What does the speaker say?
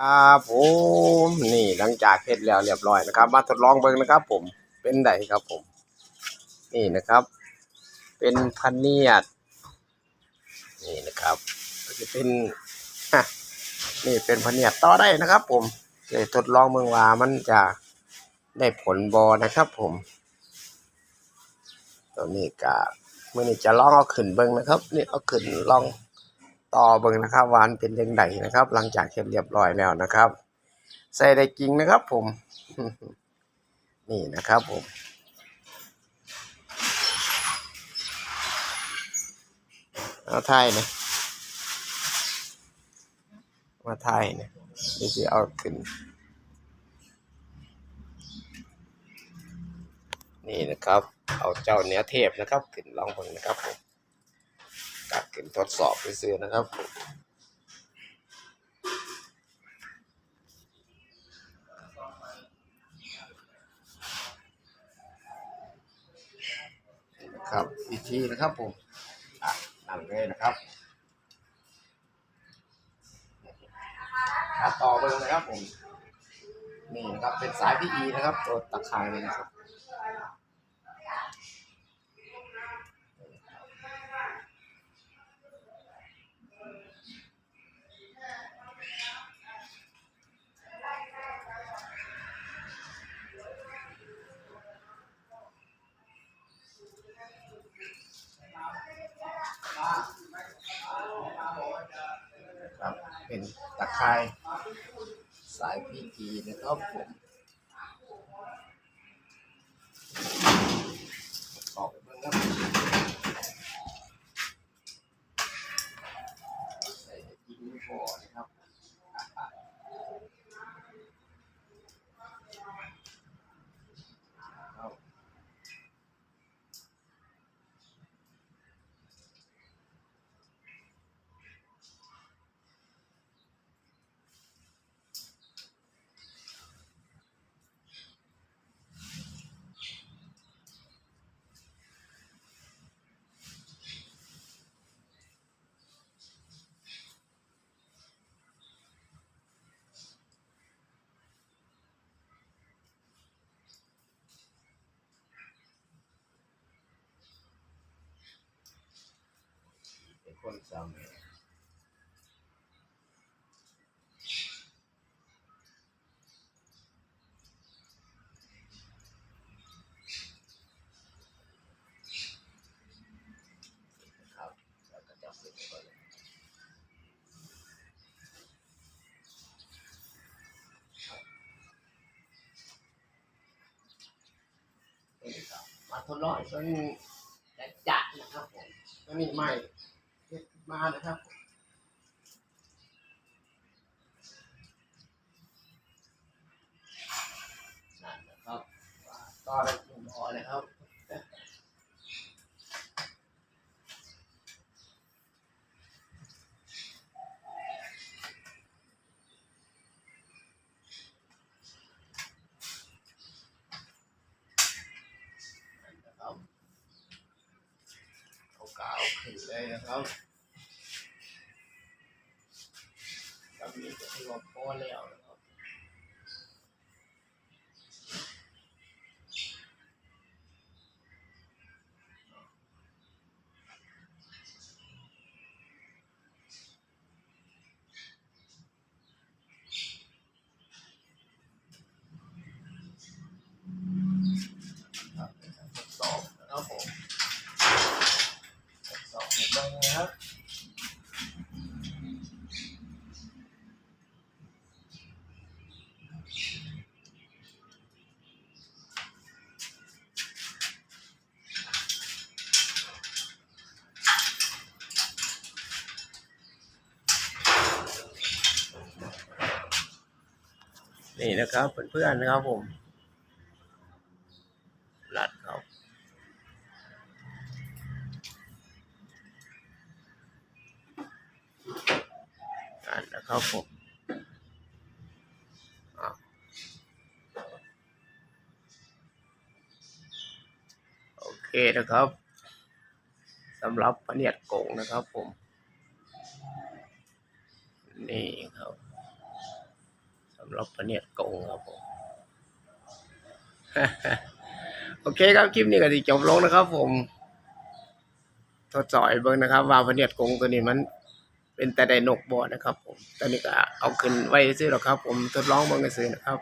ครับผมนี่หลังจากเฮ็ดแล้วเรียบร้อยนะครับ มาทดลองเบิ่งนะครับ ผมเป็นไดครับผม นี่นะครับ เป็นพันเนียดนี่นะครับก็จะเป็นนี่เป็นพันเนียดต่อได้นะครับ ผมจะทดลองเมืองว่ามันจะได้ผลบอนะครับ ผม ตัวนี้ก็มื่อนี้จะลองเอาขึ้นเบิ่งนะครับ นี่เอาขึ้นลอง ต่อเบิ่งนะครับวานเป็นยังไงนะครับ หลังจากเสร็จเรียบร้อยแล้วนะครับ ใส่ได้จริงนะครับ ผม นี่นะครับผมเอาไทยนะมาไทยนะเดี๋ยวจะเอาขึ้น นี่นะครับ เอาเจ้าเนื้อเทพนะครับ ขึ้นลองเบิ่งนะครับผม กัดขึ้นทดสอบไปซื้อนะครับผมครับวิธีนะครับผมอะนั่งเลยนะครับอะต่อไปเลยนะครับผม นี่นะครับเป็นสายพีอีนะครับตัวตะข่ายเลยนะครับ ครับ เป็นตะไคร้สายพีจีนะครับผมออกไปเบิ่งครับใส่กินไม่พอนะครับครับ เป็น คนสามีครับมาทดลองส่วนจะจัดนะครับผมอันนี้ใหม่ มานะครับนั่นนะครับต่อได้กลุ่มพอเลยครับ นั่นนะครับเอาวขึ้นเลยนะครับกับนี้ก็ถือว่าพอแล้วนะครับ ครับเป็นการทดสอบนะครับผมทดสอบเห็นบ้างนะ ครับนี่นะครับเพื่อนๆนะครับผม ครับผมอะโอเคนะครับสำหรับพะเนียดกงนะครับผม นี่ครับสำหรับพะเนียดกงครับผมโอเคครับคลิปนี้ก็สิจบลงนะครับผมทดสอบเบิ่งนะครับ ว่าพะเนียดกงตัวนี้มัน เป็นแต่ไดนกบ่นะครับผมตอนนี้ก็เอาขึ้นไว้ซื้อหรอกครับ ผมทดลองเบิ่งซื้อนะครับ